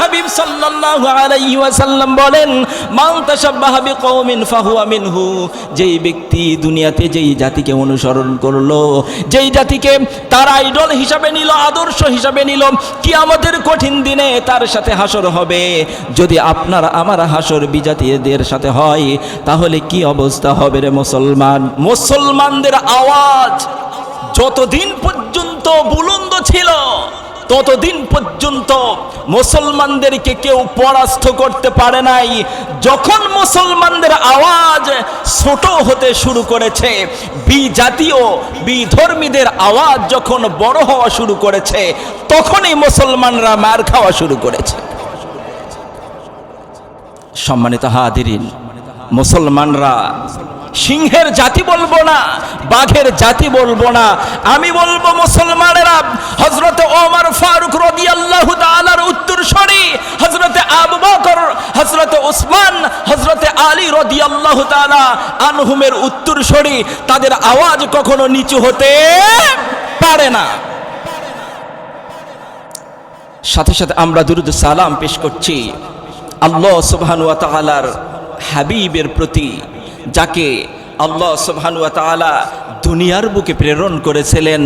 হাবিব সাল্লাল্লাহু আলাইহি ওয়াসাল্লাম বলেন, মান তাশাব্বাহা বিকওমিন ফাহুয়া মিনহু। যেই ব্যক্তি দুনিয়াতে যেই জাতিকে অনুসরণ করল, যেই জাতিকে তার আইডল হিসাবে নিল, আদর্শ হিসাবে নিল, কিয়ামতের কঠিন দিনে তার সাথে হাসর হবে। যদি আপনার আমার হাসর বিজাতীয়দের সাথে হয়, তাহলে কি অবস্থা হবে রে মুসলমান? মুসলমানদের আওয়াজ যতদিন পর্যন্ত বুলন্দ ছিল ততদিন পর্যন্ত মুসলমানদেরকে কেউ পরাস্ত করতে পারে নাই। যখন মুসলমানদের আওয়াজ ছোট হতে শুরু করেছে, বিজাতীয়, বিধর্মীদের আওয়াজ যখন বড় হওয়া শুরু করেছে, তখনই মুসলমানরা মার খাওয়া শুরু করেছে। সম্মানিত হাদিরিন মুসলমানরা সিংহের জাতি বলব না, বাঘের জাতি বলব না। আমি বলব মুসলমানেরা হজরতে ওমর ফারুক রদি আল্লাহ তালার উত্তরসরি হজরতে আবু বকর হজরতে উসমান হজরতে আলী রদি আল্লাহ তালা আনহুমের উত্তরসরি তাদের আওয়াজ কখনো নিচু হতে পারে না। সাথে সাথে আমরা দুরুদ সালাম পেশ করছি। আল্লাহ সুবহান ওয়া হাবিবের প্রতি। যাকে আল্লাহ সুবহান ওয়া তাআলা দুনিয়ার বুকে প্রেরণ করেছিলেন,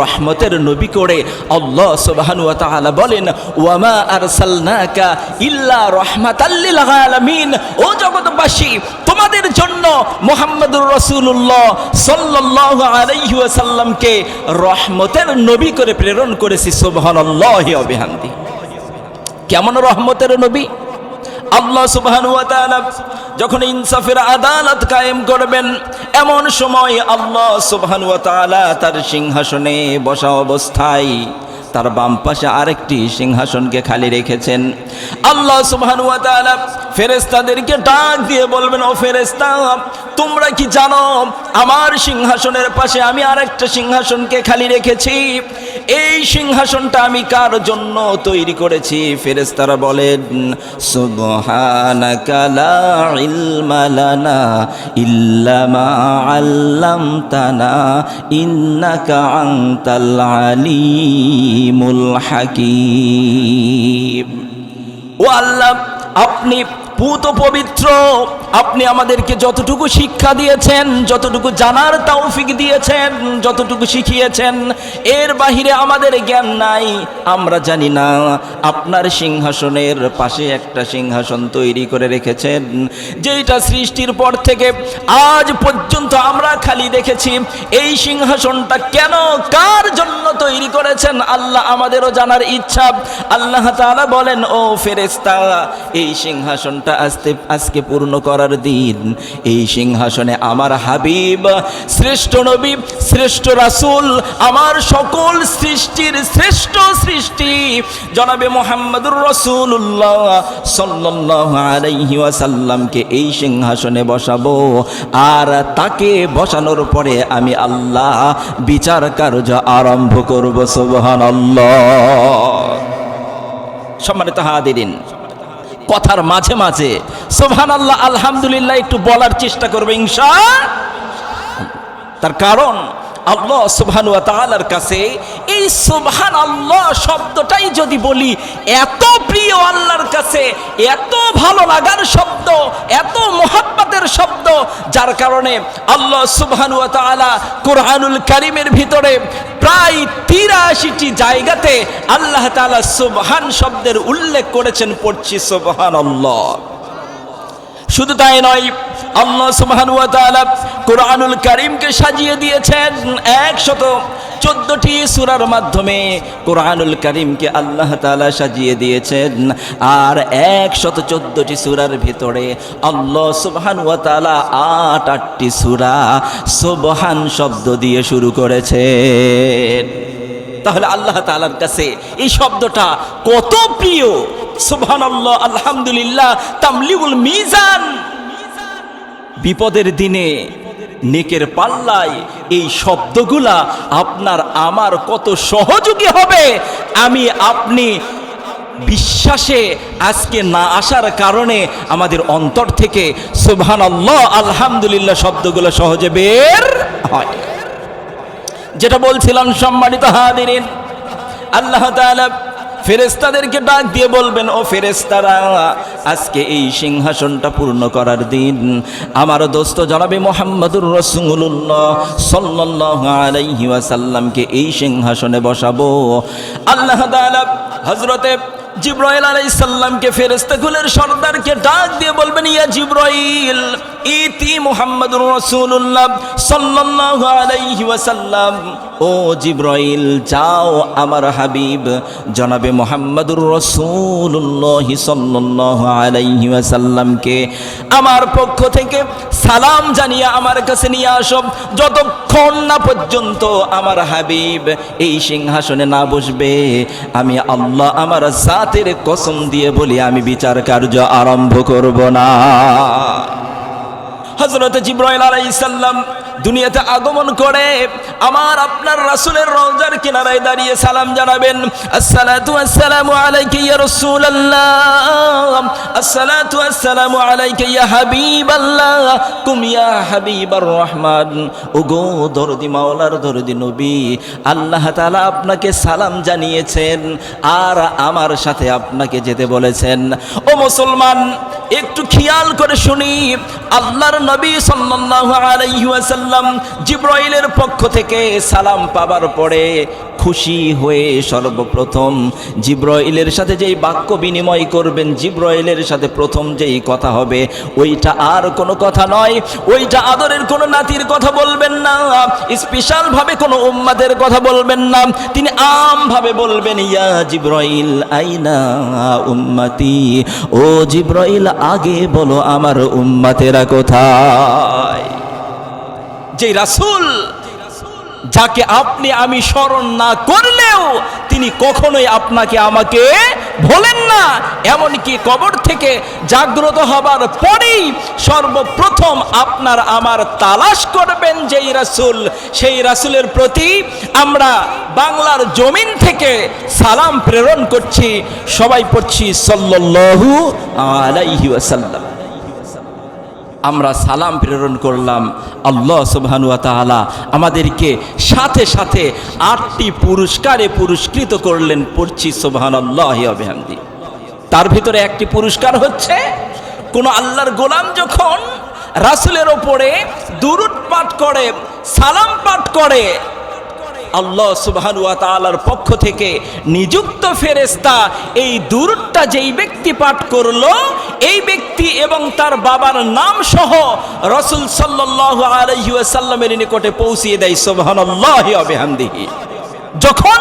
রহমতের নবী করে আল্লাহ সুবহান ওয়া তাআলা বলেন, ওয়ামা আরসালনাকা ইল্লা রাহমাতাল লিল আলামিন। ও জগৎবাসী, তোমাদের জন্য মোহাম্মদুর রসুল্লাহ সাল্লাল্লাহু আলাইহি ওয়াসাল্লামকে রহমতের নবী করে প্রেরণ করেছি, সুবহানাল্লাহি ওয়া বিহামদি কেমন রহমতের নবী? আল্লাহ সুবহান যখন ইনসাফের আদালত কায়েম করবেন, এমন সময় আল্লাহ সুবহান তার সিংহাসনে বসা অবস্থায় তার বাম পাশে আরেকটি সিংহাসনকে খালি রেখেছেন। আল্লাহ সুবহান তাআলা ফেরেশতাদেরকে ডাক দিয়ে বলবেন, ও ফেরেশতা, তোমরা কি জানো, আমার সিংহাসনের পাশে আমি আরেকটা সিংহাসনকে খালি রেখেছি? এই সিংহাসনটা আমি কার জন্য তৈরি করেছি? ফেরেশতারা বলেন, সুবহানাকা লা ইলমা লানা ইল্লা আল্লামতানা আল্লাহ, আপনি পুত পবিত্র, আপনি আমাদেরকে যতটুকু শিক্ষা দিয়েছেন, যতটুকু জানার তৌফিক দিয়েছেন, যতটুকু শিখিয়েছেন, এর বাহিরে আমাদের জ্ঞান নাই, আমরা জানি না। আপনার সিংহাসনের পাশে একটা সিংহাসন তৈরি করে রেখেছেন যেটা সৃষ্টির পর থেকে আজ পর্যন্ত আমরা খালি দেখেছি। এই সিংহাসনটা কেন, কার জন্য তৈরি করেছেন, আল্লাহ আমাদেরও জানার ইচ্ছা। আল্লাহ তালা বলেন, ও ফেরেস্তা এই সিংহাসনটা আজকে আজকে পূর্ণ করার দিন। এই সিংহাসনে আমার হাবিব, শ্রেষ্ঠ নবী, শ্রেষ্ঠ রাসূল, আমার সকল সৃষ্টির শ্রেষ্ঠ সৃষ্টি, জনাবে মোহাম্মদুর রসুল্লাহ আলাইহি ওয়াসাল্লামকে এই সিংহাসনে বসাবো। আর তাকে বসানোর পরে আমি আল্লাহ বিচার কার্য আরম্ভ করব, সুবহানাল্লাহ। সম্মানিত হাদিরিন কথার মাঝে মাঝে সোহান আল্লাহ আলহামদুলিল্লাহ একটু বলার চেষ্টা করবে ইনশা তার কারণ আল্লাহ সুবহান ওয়া তাআলার কাছে, এই সুবহান আল্লাহ শব্দটাই যদি বলি, এত প্রিয় আল্লাহর কাছে, এত ভালো লাগার শব্দ, এত মোহাব্বতের শব্দ, যার কারণে আল্লাহ সুবহান তাআলা কোরআনুল কারীমের ভিতরে প্রায় তিরাশিটি জায়গাতে আল্লাহ তাআলা সুবহান শব্দের উল্লেখ করেছেন, পড়ছি সুবহান আল্লাহ শুধু তাই নয়, আল্লাহ সুবহানাহু ওয়া তাআলা কোরআনুল কারীমকে সাজিয়ে দিয়েছেন একশত চোদ্দটি সূরার মাধ্যমে। কোরআনুল কারীমকে আল্লাহ তাআলা সাজিয়ে দিয়েছেন আর একশত চোদ্দটি সূরার ভিতরে আল্লাহ সুবহানাহু ওয়া আট আটটি সূরা সুবহান শব্দ দিয়ে শুরু করেছেন। তাহলে আল্লাহ তাআলার কাছে এই শব্দটা কত প্রিয়? সুবহানাল্লাহ, আলহামদুলিল্লাহ, তামলিউল মিজান। বিপদের দিনে নেকের পাল্লায় এই শব্দগুলা আপনার আমার কত সহযোগী হবে, আমি আপনি বিশ্বাসে আজকে না আসার কারণে আমাদের অন্তর থেকে সুবহান আল্লাহ আলহামদুলিল্লাহ শব্দগুলো সহজে বের হয়। যেটা বলছিলাম সম্মানিত হাদিরিন আল্লাহ তাআলা ফেরেস্তাদেরকে ডাক দিয়ে বলবেন, ও ফেরেস্তারা আজকে এই সিংহাসনটা পূর্ণ করার দিন। আমার দোস্ত জনাবে মোহাম্মদুর রসুল্লাহ সাল্লাল্লাহু আলাইহি ওয়াসাল্লামকে এই সিংহাসনে বসাবো। আল্লাহ হযরতে জিব্রাইল আলাইহিস সালামকে ফেরেশতাগুলোর সর্দারকে ডাক দিয়ে বলবেন, ইয়া জিব্রাইল, ইতি মুহাম্মাদুর রাসূলুল্লাহ সাল্লাল্লাহু আলাইহি ওয়াসাল্লাম। ও জিব্রাইল, যাও আমার হাবিব, জনাবে মুহাম্মাদুর রাসূলুল্লাহ সাল্লাল্লাহু আলাইহি ওয়াসাল্লামকে আমার পক্ষ থেকে সালাম জানিয়ে আমার কাছে নিয়ে আসো। যতক্ষণ না পর্যন্ত আমার হাবিব এই সিংহাসনে না বসবে, আমি আল্লাহ আমার জাতের কসম দিয়ে বলি আমি বিচার কার্য আরম্ভ করব না। হজরত জিব্রাইল আলাইসাল্লাম দুনিয়াতে আগমন করে, আমার আপনার রাসুলের রওজার কিনারায় দাঁড়িয়ে সালাম জানাবেন, আসসালাতু আসসালামু আলাইকা ইয়া রাসূলুল্লাহ, আসসালাতু আসসালামু আলাইকা ইয়া হাবিবাল্লাহ, কুম ইয়া হাবিবার রহমান। ওগো দরদি মাওলার দরদি নবী, আল্লাহ তাআলা আপনাকে সালাম জানিয়েছেন, আর আমার সাথে আপনাকে যেতে বলেছেন। ও মুসলমান একটু খেয়াল করে শুনি। আল্লাহর নবী ওয়াসাল্লাম জিব্রাইলের পক্ষ থেকে সালাম পাবার পরে খুশি হয়ে সর্বপ্রথম জিব্রাইলের সাথে যেই বাক্য বিনিময় করবেন, জিব্রাইলের সাথে প্রথম যেই কথা হবে, ওইটা আর কোনো কথা নয়। ওইটা আদরের কোনো নাতির কথা বলবেন না স্পেশাল ভাবে কোনো উম্মাদের কথা বলবেন না। তিনি আমভাবে বলবেন, ইয়া জিব্রাইল, আইনা উম্মতি, ও জিব্রাইল আগে বলো আমার উম্মাতেরা কোথায়? যে রাসূল যাকে আপনি আমি স্মরণ না করলেও তিনি কখনোই আপনাকে আমাকে ভোলেন না। এমনকি কবর থেকে জাগ্রত হবার পরেই সর্বপ্রথম আপনার আমার তালাশ করবেন যেই রাসূল। সেই রাসূলের প্রতি আমরা বাংলার জমিন থেকে সালাম প্রেরণ করছি। সবাই পড়ছি সাল্লাল্লাহু আলাইহি ওয়াসাল্লাম। আমরা সালাম প্রেরণ করলাম। আল্লাহ সুবাহানুয়াতালা আমাদেরকে সাথে সাথে আটটি পুরস্কারে পুরস্কৃত করলেন। পড়ছি সুবাহান আল্লাহ অবিহামদি তার ভিতরে একটি পুরস্কার হচ্ছে, কোন আল্লাহর গোলাম যখন রাসুলের ওপরে দুরুদ পাঠ করে, সালাম পাঠ করে আল্লাহ সুবহানুয়া পক্ষ থেকে নিযুক্ত ফেরেস্তা এই দুরুদটা যেই ব্যক্তি পাঠ করল, এই ব্যক্তি এবং তার বাবার নাম সহ রসুল সাল্লাল্লাহু আলাইহি ওয়াসাল্লামের নিকটে পৌঁছিয়ে দেয়, সুবহানাল্লাহি ওয়া বিহামদিহি। যখন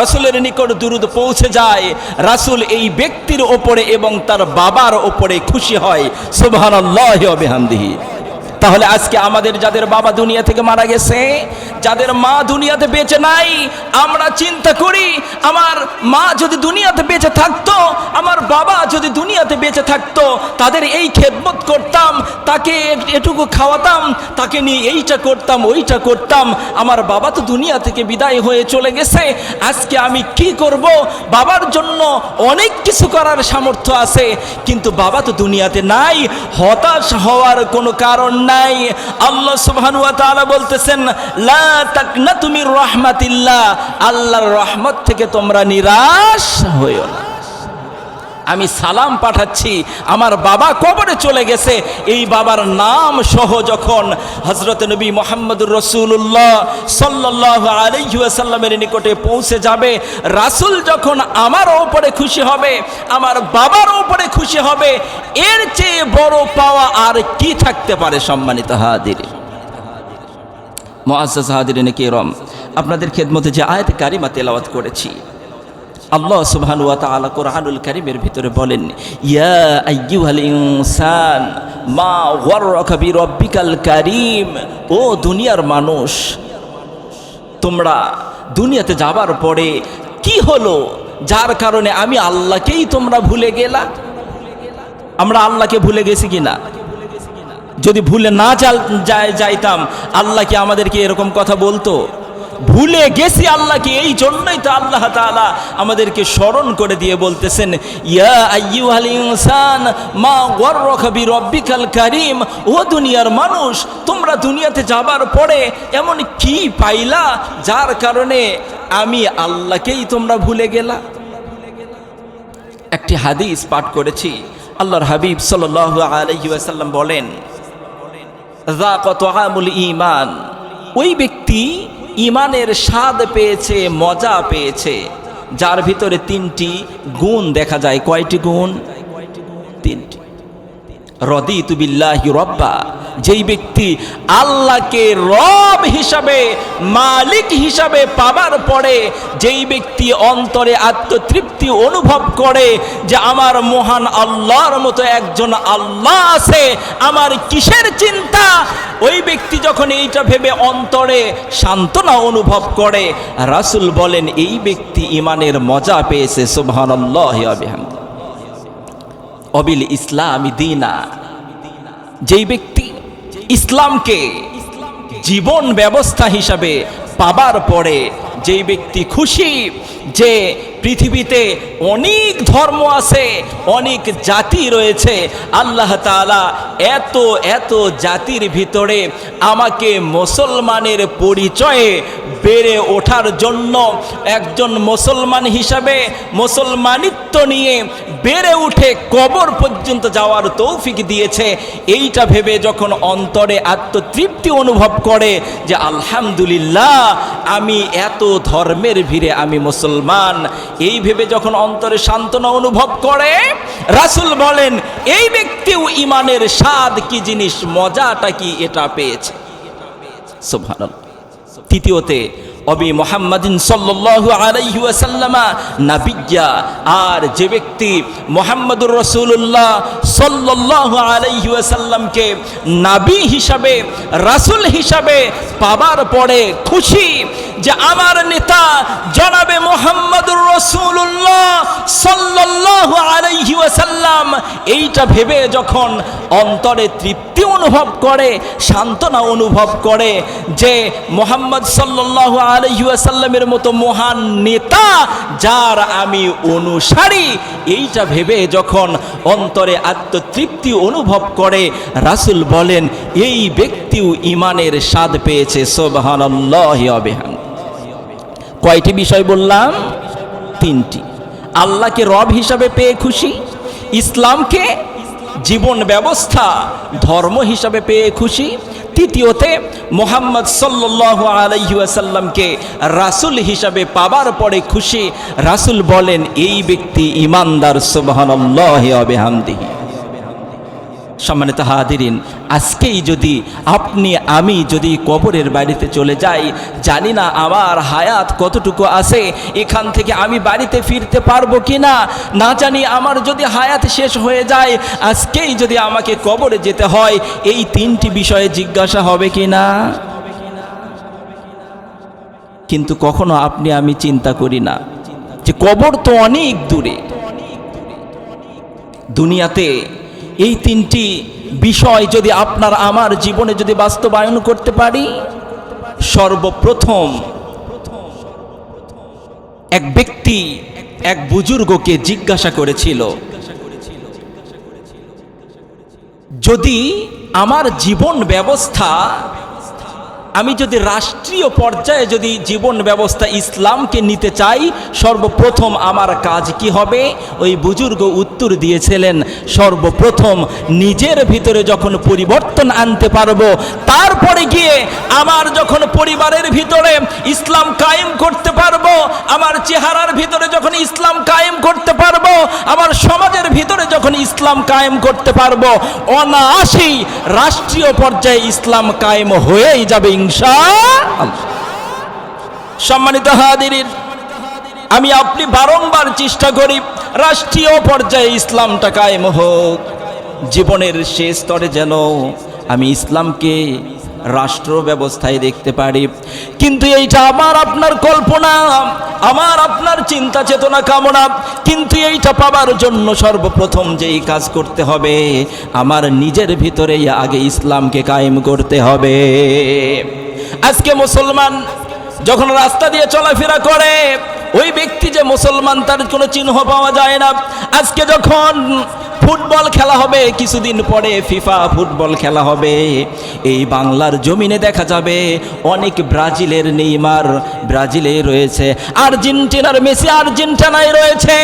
রাসূলের নিকট দুরুদ পৌঁছে যায়, রাসূল এই ব্যক্তির ওপরে এবং তার বাবার ওপরে খুশি হয়, সুবহানাল্লাহি ওয়া বিহামদিহি। তাহলে আজকে আমাদের যাদের বাবা দুনিয়া থেকে মারা গেছে, যাদের মা দুনিয়াতে বেঁচে নাই, আমরা চিন্তা করি আমার মা যদি দুনিয়াতে বেঁচে থাকতো, আমার বাবা যদি দুনিয়াতে বেঁচে থাকতো, তাদের এই খেদমত করতাম, তাকে এটুকু খাওয়াতাম, তাকে নিয়ে এইটা করতাম, ওইটা করতাম, আমার বাবা তো দুনিয়া থেকে বিদায় হয়ে চলে গেছে, আজকে আমি কি করব? বাবার জন্য অনেক কিছু করার সামর্থ্য আছে, কিন্তু বাবা তো দুনিয়াতে নাই, হতাশ হওয়ার কোনো কারণ নাই। আল্লাহ সুবহানাহু ওয়া তাআলা বলতেছেন, লা তাকনাতু মির রাহমাতিল্লাহ। আল্লাহর রহমত থেকে তোমরা নিরাশ হইও না। আমি সালাম পাঠাচ্ছি, আমার বাবা কবরে চলে গেছে। এই বাবার নাম সহ যখন হজরত নবী মোহাম্মদুর রসুল্লাহ সাল্লাহ আলহিউসাল্লামের নিকটে পৌঁছে যাবে, রাসুল যখন আমার ওপরে খুশি হবে, আমার বাবার ওপরে খুশি হবে, এর চেয়ে বড় পাওয়া আর কি থাকতে পারে সম্মানিত হাদির মোয়াজ্জাজ নাকি কেরম, আপনাদের খেদমতে যে আয়াত কারিমা তেলাওয়াত করেছি আল্লাহ সুবহান ওয়া তাআলা কোরআনুল কারীমের ভিতরে বলেন, ইয়া আইয়ুহাল ইনসান, মা গররাকা বিরাব্বিকাল কারীম। ও দুনিয়ার মানুষ, তোমরা দুনিয়াতে যাবার পরে কি হলো? যার কারণে আমি আল্লাহকেই তোমরা ভুলে গেলা? আমরা আল্লাহকে ভুলে গেছি কিনা? যদি ভুলে না যাই যাইতাম, আল্লাহ কি আমাদেরকে এরকম কথা বলতো? ভুলে গেছি আল্লাহকে, এই জন্যই তো আল্লাহ তাআলা আমাদেরকে স্মরণ করে দিয়ে বলতেছেন, ইয়া ইনসান, মা কারীম, ও দুনিয়ার মানুষ, তোমরা দুনিয়াতে যাবার পরে এমন কি পাইলা যার কারণে আমি আল্লাহকেই তোমরা ভুলে গেলা? একটি হাদিস পাঠ করেছি, আল্লাহর হাবিব সাল্লাল্লাহু আলাইহি ওয়াসাল্লাম বলেন ইমান ওই ব্যক্তি ইমানের স্বাদ পেয়েছে মজা পেয়েছে। যার ভিতরে তিনটি গুণ দেখা যায়। কয়টি গুণ? তিনটি। রদিতু বিল্লাহি রব্বা, যেই ব্যক্তি আল্লাহকে রব হিসাবে, মালিক হিসাবে পাবার পরে যেই ব্যক্তি অন্তরে আত্মতৃপ্তি অনুভব করে যে আমার মহান আল্লাহর মতো একজন আল্লাহ আছে, আমার কিসের চিন্তা? ওই ব্যক্তি যখন এইটা ভেবে অন্তরে সান্ত্বনা অনুভব করে, রাসূল বলেন, এই ব্যক্তি ইমানের মজা পেয়েছে, সুবহানাল্লাহি ওয়া বিহামদিহি অবিল ইসলামী দিনা। যেই ব্যক্তি ইসলামকে জীবন ব্যবস্থা হিসাবে পাবার পরে যেই ব্যক্তি খুশি যে পৃথিবীতে অনেক ধর্ম আছে, অনেক জাতি রয়েছে। আল্লাহ তাআলা এত এত জাতির ভিতরে আমাকে মুসলমানের পরিচয়ে বেড়ে ওঠার জন্য একজন মুসলমান হিসাবে মুসলমানিত্ব নিয়ে বেড়ে উঠে কবর পর্যন্ত যাওয়ার তৌফিক দিয়েছে। এইটা ভেবে যখন অন্তরে আত্মতৃপ্তি অনুভব করে যে আলহামদুলিল্লাহ, আমি এত ধর্মের ভিড়ে আমি মুসলমান। এই ভেবে যখন অন্তরে সান্ত্বনা অনুভব করে, রাসূল বলেন, এই ব্যক্তিও ইমানের স্বাদ কি জিনিস? মজাটা কি এটা পেয়েছে? তৃতীয়তে, অবি মোহাম্মদিন সাল্লাল্লাহু আলাইহি ওয়াসাল্লামা নাবিয়্যা আর যে ব্যক্তি মোহাম্মদুর রসুল্লাহ সাল্লাল্লাহু আলাইহি ওয়াসাল্লামকে নাবি হিসাবে, রাসূল হিসাবে পাবার পরে খুশি যে আমার নেতা জনাবে মোহাম্মদুর রসুল্লাহ সাল্লাল্লাহু আলাইহি ওয়াসাল্লাম, এইটা ভেবে যখন অন্তরে তৃপ্তি অনুভব করে, সান্ত্বনা অনুভব করে যে মোহাম্মদ সাল্লাল্লাহু আলাইহি ওয়াসাল্লামের মতো মহান নেতা যার আমি অনুসারী, এইটা ভেবে যখন অন্তরে আত্মতৃপ্তি অনুভব করে, রাসূল বলেন, এই ব্যক্তিও ইমানের স্বাদ পেয়েছে ওয়া বিহামদিহি কয়টি বিষয় বললাম? তিনটি। আল্লাহকে রব হিসাবে পেয়ে খুশি, ইসলামকে জীবন ব্যবস্থা, ধর্ম হিসাবে পেয়ে খুশি, তৃতীয়তে মোহাম্মদ সাল্লাহ আলাইসাল্লামকে রাসুল হিসাবে পাবার পরে খুশি, রাসুল বলেন, এই ব্যক্তি ইমানদার সুবাহান্লাহ আবেহামদিহি সম্মানিত হাদিরিন আজকেই যদি আপনি, আমি যদি কবরের বাড়িতে চলে যাই, জানি না আমার হায়াত কতটুকু আছে, এখান থেকে আমি বাড়িতে ফিরতে পারব কি না না জানি আমার যদি হায়াত শেষ হয়ে যায়, আজকেই যদি আমাকে কবরে যেতে হয়, এই তিনটি বিষয়ে জিজ্ঞাসা হবে কি না কিন্তু কখনো আপনি, আমি চিন্তা করি না যে কবর তো অনেক দূরে। দুনিয়াতে এই তিনটি বিষয় যদি আপনার আমার জীবনে যদি বাস্তবায়ন করতে পারি, সর্বপ্রথম এক ব্যক্তি এক বুজুর্গকে জিজ্ঞাসা করেছিল, যদি আমার জীবন ব্যবস্থা আমি যদি রাষ্ট্রীয় পর্যায়ে যদি জীবন ব্যবস্থা ইসলামকে নিতে চাই, সর্বপ্রথম আমার কাজ কি হবে? ওই বুজুর্গ উত্তর দিয়েছিলেন, সর্বপ্রথম নিজের ভিতরে যখন পরিবর্তন আনতে পারব, তারপরে গিয়ে আমার যখন পরিবারের ভিতরে ইসলাম কায়েম করতে পারব, আমার চেহারার ভিতরে যখন ইসলাম কায়েম করতে পারব, আমার সমাজের ভিতরে যখন ইসলাম কায়েম করতে পারব, অনায়াসেই রাষ্ট্রীয় পর্যায়ে ইসলাম কায়েম হয়েই যাবে সম্মানিত হাদিরিন আমি আপনি বারংবার চেষ্টা করি রাষ্ট্রীয় পর্যায়ে ইসলামটা কায়েম হোক। জীবনের শেষ স্তরে যেন আমি ইসলামকে রাষ্ট্র ব্যবস্থায় দেখতে পারি। কিন্তু এইটা আমার আপনার কল্পনা, আমার আপনার চিন্তা চেতনা কামনা। কিন্তু এইটা পাবার জন্য সর্বপ্রথম যেই কাজ করতে হবে, আমার নিজের ভিতরেই আগে ইসলামকে কায়েম করতে হবে। আজকে মুসলমান যখন রাস্তা দিয়ে চলাফেরা করে, ওই ব্যক্তি যে মুসলমান, তার কোনো চিহ্ন পাওয়া যায় না। আজকে যখন ফুটবল খেলা হবে, কিছুদিন পরে ফিফা ফুটবল খেলা হবে। এই বাংলার জমিনে দেখা যাবে অনেক ব্রাজিলের নেইমার, ব্রাজিলে রয়েছে। আর্জেন্টিনার মেসি আর্জেন্টিনায় রয়েছে।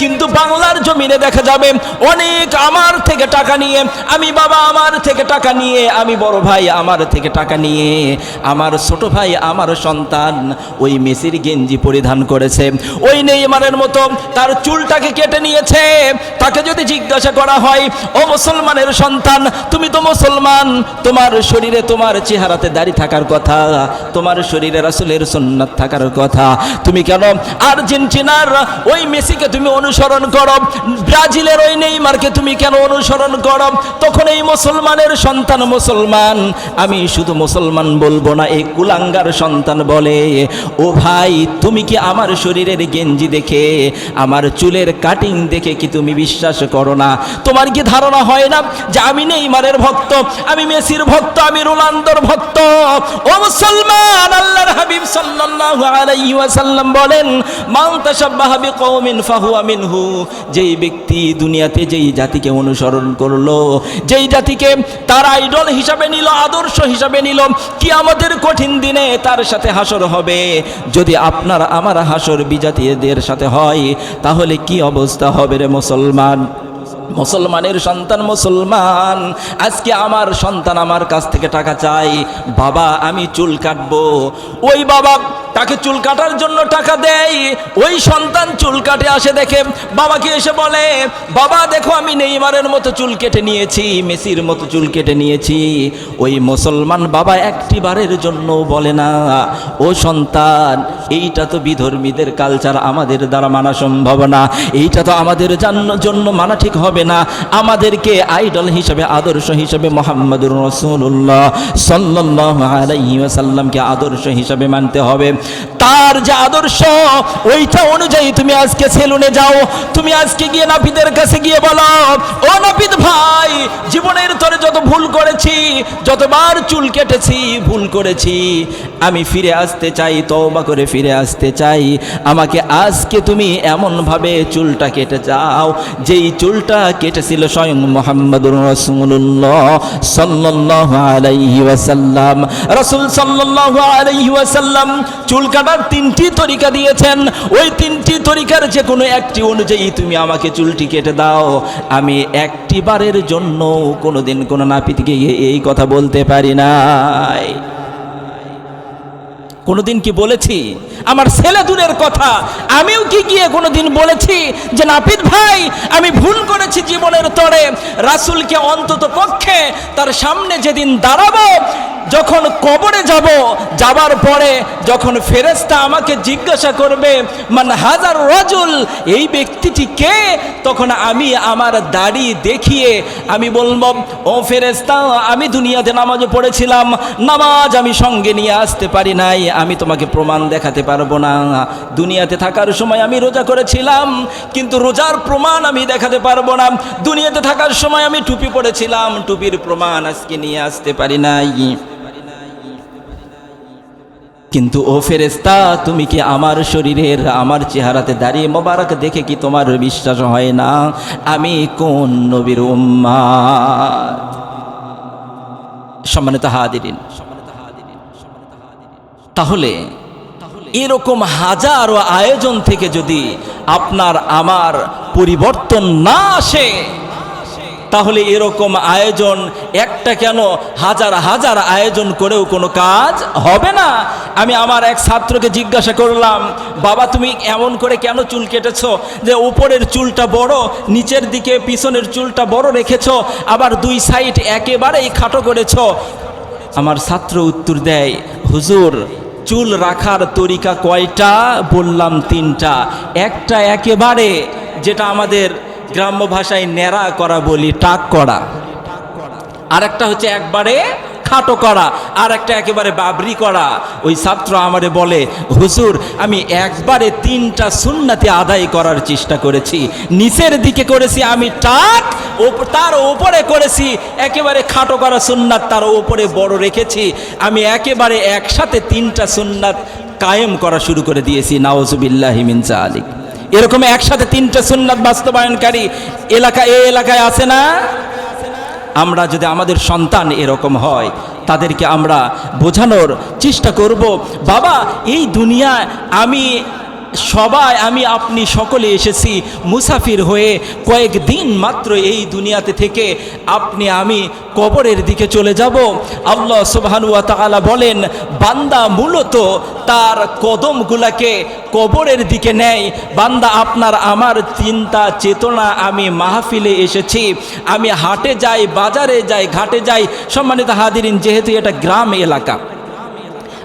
কিন্তু বাংলার জমিনে দেখা যাবে অনেক আমার থেকে টাকা নিয়ে, আমি বাবা আমার থেকে টাকা নিয়ে, আমি বড় ভাই আমার থেকে টাকা নিয়ে, আমার ছোট ভাই, আমার সন্তান ওই মেসির গেঞ্জি পরিধান করেছে। ওই নেইমারের মতো তার চুলটাকে কেটে নিয়েছে, তাকে যদি জিজ্ঞাসা করা হয়, ও মুসলমানের সন্তান, তুমি তো মুসলমান, তোমার শরীরে তোমার চেহারাতে দাড়ি থাকার কথা, তোমার শরীরে রাসুলের সুন্নাত থাকার কথা, তুমি কেন আর্জেন্টিনার ওই মেসিকে তুমি অনুসরণ করো, ব্রাজিলের ওই নেইমারকে তুমি কেন অনুসরণ করো, তখন এই মুসলমানের সন্তান মুসলমান, আমি শুধু মুসলমান বলব না, এই কুলাঙ্গার সন্তান বলে, ও ভাই, তুমি কি আমার শরীরের গেঞ্জি দেখে, আমার চুলের কাটিং দেখে কি তুমি বিশ্বাস করো না? তোমার কি ধারণা হয় না যে আমি নেইমারের ভক্ত, আমি মেসির ভক্ত, আমি রোনালদোর ভক্ত? ও মুসলমান, আল্লাহর হাবিব সাল্লাল্লাহু আলাইহি ওয়াসাল্লাম বলেন, মান তাশাব্বাহা বিকওমিন ফাহুয়া মিনহু। যেই ব্যক্তি দুনিয়াতে যেই জাতিকে অনুসরণ করল, যেই জাতিকে তার আইডল হিসাবে নিল, আদর্শ হিসাবে নিল কি আমাদের কঠিন দিনে তার সাথে হাসর হবে। যদি আপনার, আমার হাসর বিজাতীয়দের সাথে হয়, তাহলে কি অবস্থা হবে রে মুসলমান? মুসলমানের সন্তান মুসলমান, আজকে আমার সন্তান আমার কাছ থেকে টাকা চাই, বাবা আমি চুল কাটবো। ওই বাবা তাকে চুল কাটার জন্য টাকা দেয় ওই সন্তান চুল কাটে, আসে দেখে বাবাকে এসে বলে, বাবা, দেখো আমি নেইমারের মতো চুল কেটে নিয়েছি, মেসির মতো চুল কেটে নিয়েছি। ওই মুসলমান বাবা একটি বারের জন্য বলে না, ও সন্তান, এইটা তো বিধর্মীদের কালচার আমাদের দ্বারা মানা সম্ভব না। এইটা তো আমাদের জন্য মানা ঠিক হবে না। আমাদেরকে আইডল হিসাবে, আদর্শ হিসাবে মোহাম্মদুর রসুল্লাহ সাল্লাহ আলাইহি ওয়াসাল্লামকে আদর্শ হিসাবে মানতে হবে। তার যে আদর্শ, ওইটা অনুযায়ী তুমি আজকে সেলুনে যাও। তুমি আজকে গিয়ে নাপিদের কাছে গিয়ে বলো, ও নাপিত ভাই, জীবনের তরে যত ভুল করেছি, যতবার চুল কেটেছি, ভুল করেছি। আমি ফিরে আসতে চাই, তওবা করে ফিরে আসতে চাই। আমাকে আজকে তুমি এমনভাবে চুলটা কেটে যাও, যেই চুলটা কেটেছিল স্বয়ং মোহাম্মদুর রসুল্লাহ সাল্লাল্লাহু আলাইহি ওয়াসাল্লাম। রসুল সাল্লাল্লাহু আলাইহি ওয়াসাল্লাম চুল কাটার তিনটি তরিকা দিয়েছেন। ওই তিনটি তরিকার যে কোনো একটি অনুযায়ী তুমি আমাকে চুলটি কেটে দাও। আমি একটি বারের জন্য কোনোদিন কোনো নাপিতকে এই কথা বলতে পারি নাই। কোনোদিন কি বলেছি? আমার ছেলে দূরের কথা। আমিও কি গিয়ে কোনোদিন বলেছি যে, নাপিত ভাই, আমি ভুল করেছি জীবনের তরে। রাসুলকে অন্তত পক্ষে তার সামনে যেদিন দাঁড়াবো যখন কবরে যাব যাবার পরে যখন ফেরেস্তা আমাকে জিজ্ঞাসা করবে, মান হাজার রজুল, এই ব্যক্তিটি কে? তখন আমি আমার দাড়ি দেখিয়ে আমি বলব, ও ফেরেস্তা আমি দুনিয়াতে নামাজও পড়েছিলাম। নামাজ আমি সঙ্গে নিয়ে আসতে পারি নাই। আমি তোমাকে প্রমাণ দেখাতে পারব না। দুনিয়াতে থাকার সময় আমি রোজা করেছিলাম, কিন্তু রোজার প্রমাণ আমি দেখাতে পারব না। দুনিয়াতে থাকার সময় আমি টুপি পড়েছিলাম টুপির প্রমাণ আজকে নিয়ে আসতে পারি নাই। কিন্তু ও ফেরেস্তা তুমি কি আমার শরীরের, আমার চেহারাতে দাঁড়িয়ে মোবারক দেখে কি তোমার বিশ্বাস হয় না? আমি কোন নবীর উম্মাদ? সম্মানিত হাদিরিন তাহলে এরকম হাজার আয়োজন থেকে যদি আপনার আমার পরিবর্তন না আসে তাহলে এরকম আয়োজন, একটা কেন হাজার হাজার আয়োজন করেও কোনো কাজ হবে না? আমি আমার এক ছাত্রকে জিজ্ঞাসা করলাম, বাবা, তুমি এমন করে কেন চুল কেটেছো? যে উপরের চুলটা বড়, নিচের দিকে পিছনের চুলটা বড় রেখেছ, আবার দুই সাইড একেবারেই খাটো করেছ? আমার ছাত্র উত্তর দেয়, হুজুর, চুল রাখার তরিকা কয়টা? বললাম তিনটা। একটা একেবারে যেটা আমাদের গ্রাম্য ভাষায় ন্যাড়া করা বলি, টাক করা। আর একটা হচ্ছে একবারে খাটো করা আর একটা একেবারে বাবরি করা। ওই ছাত্র আমারে বলে, হুজুর, আমি একবারে তিনটা সুন্নাতি আদায় করার চেষ্টা করেছি। নিচের দিকে করেছি আমি টাক তার ওপরে করেছি একেবারে খাটো করা সুন্নাত, তার ওপরে বড় রেখেছি। আমি একেবারে একসাথে তিনটা সুন্নাত কায়েম করা শুরু করে দিয়েছি নাওজুবিল্লাহ মিনসা আলিক এরকম একসাথে তিনটে সুন্নাত বাস্তবায়নকারী এলাকা এ এলাকায় আছে না? আমরা যদি আমাদের সন্তান এরকম হয়, তাদেরকে আমরা বোঝানোর চেষ্টা করব, বাবা, এই দুনিয়া আমি সবাই, আমি, আপনি সকলে এসেছি মুসাফির হয়ে কয়েকদিন মাত্র এই দুনিয়াতে থেকে। আপনি, আমি কবরের দিকে চলে যাব। আল্লাহ সুবহানুয়া তাআলা বলেন, বান্দা মূলত তার কদমগুলাকে কবরের দিকে নেয়। বান্দা, আপনার আমার চিন্তা, চেতনা, আমি মাহফিলে এসেছি। আমি হাটে যাই, বাজারে যাই, ঘাটে যাই। সম্মানিত হাদিরিন যেহেতু এটা গ্রাম এলাকা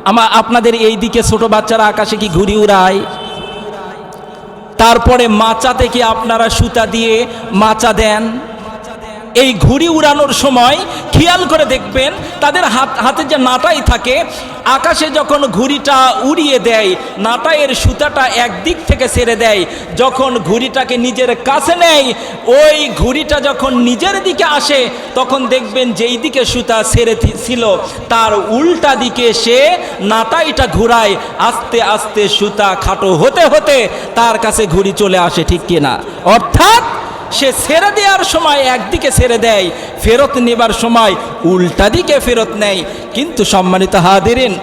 আমার আপনাদের এই দিকে ছোট বাচ্চারা আকাশে কি ঘুরি উড়ায়? তারপরে মাচা থেকে আপনারা সুতা দিয়ে মাচা দেন? এই ঘুড়ি উড়ানোর সময় খেয়াল করে দেখবেন তাদের হাত, হাতে যে নাটাই থাকে, আকাশে যখন ঘুড়িটা উড়িয়ে দেয়, নাটাইয়ের সুতাটা একদিক থেকে ছেড়ে দেয়, যখন ঘুড়িটাকে নিজের কাছে নেয়, ওই ঘুড়িটা যখন নিজের দিকে আসে, তখন দেখবেন যেই দিকে সুতা ছেড়ে ছিল, তার উল্টা দিকে সে নাটাইটা ঘুরায়, আস্তে আস্তে সুতা খাটো হতে হতে তার কাছে ঘুড়ি চলে আসে, ঠিক কিনা? অর্থাৎ সে ছেড়ে দেওয়ার সময় একদিকে ছেড়ে দেয়, ফেরত নেবার সময় উল্টা দিকে ফেরত নেয়। কিন্তু সম্মানিত হাদিরিন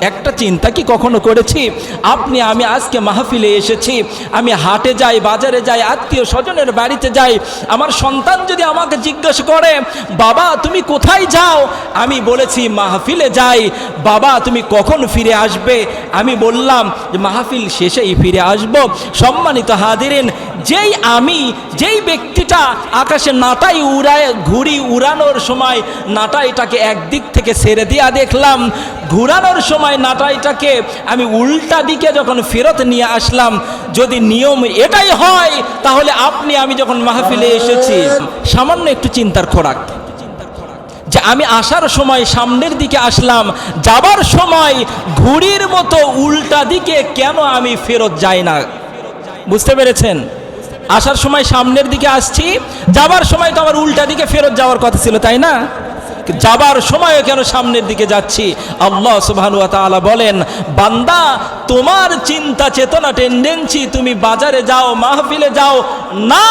একটা চিন্তা কি কখনো করেছি? আপনি, আমি আজকে মাহফিলে এসেছি, আমি হাটে যাই, বাজারে যাই, আত্মীয় স্বজনের বাড়িতে যাই, আমার সন্তান যদি আমাকে জিজ্ঞেস করে, বাবা, তুমি কোথায় যাও? আমি বলেছি, মাহফিলে যাই। বাবা, তুমি কখন ফিরে আসবে? আমি বললাম যে মাহফিল শেষেই ফিরে আসব। সম্মানিত হাদিরিন যেই আমি, যেই ব্যক্তিটা আকাশে নাটাই উড়ায়, ঘুড়ি উড়ানোর সময় নাটাইটাকে একদিক থেকে ছেড়ে দিয়া দেখলাম, ঘুরানোর সময় নাটাইটাকে আমি উল্টা দিকে যখন ফেরত নিয়ে আসলাম, যদি নিয়ম এটাই হয়, তাহলে আপনি আমি যখন মাহফিলে এসেছি, সামান্য একটু চিন্তার খোরাক। যে আমি আসার সময় সামনের দিকে আসলাম, যাবার সময় ঘুড়ির মতো উল্টা দিকে কেন আমি ফেরত যাই না? বুঝতে পেরেছেন? আসার সময় সামনের দিকে আসছি, যাবার সময় তো আমার উল্টা দিকে ফেরত যাওয়ার কথা ছিল, তাই না? যাবার সময়ও কেন সামনের দিকে যাচ্ছি? আল্লাহ সুবহানু ওয়া তাআলা বলেন, বান্দা, তোমার চিন্তা চেতনা টেন্ডেন্সি তুমি বাজারে যাও, মাহফিলে যাও। না,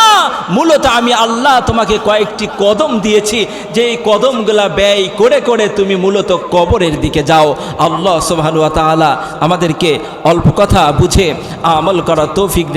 মূলত আমি আল্লাহ তোমাকে কয়েকটি কদম দিয়েছি। যে এই কদমগুলা ব্যয় করে করে তুমি মূলত কবরের দিকে যাও। আল্লাহ সুবহানু ওয়া তাআলা আমাদেরকে অল্প কথা বুঝে আমল করা তৌফিক